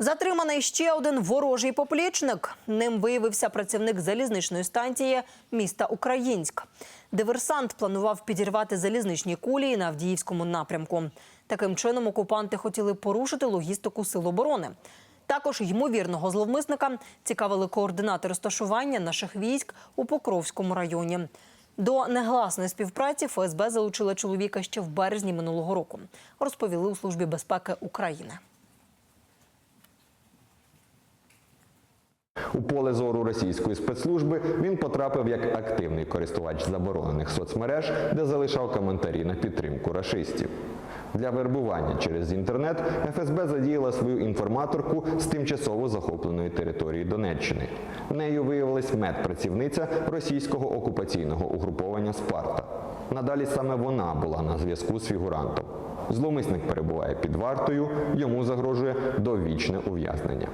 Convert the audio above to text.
Затриманий ще один ворожий поплічник. Ним виявився працівник залізничної станції міста Українськ. Диверсант планував підірвати залізничні кулії на Авдіївському напрямку. Таким чином окупанти хотіли порушити логістику сил оборони. Також ймовірного зловмисника цікавили координати розташування наших військ у Покровському районі. До негласної співпраці ФСБ залучила чоловіка ще в березні минулого року. Розповіли у службі безпеки України. У поле зору російської спецслужби він потрапив як активний користувач заборонених соцмереж, де залишав коментарі на підтримку рашистів. Для вербування через інтернет ФСБ задіяла свою інформаторку з тимчасово захопленої території Донеччини. Нею виявилась медпрацівниця російського окупаційного угруповання Спарта. Надалі саме вона була на зв'язку з фігурантом. Зловмисник перебуває під вартою, йому загрожує довічне ув'язнення.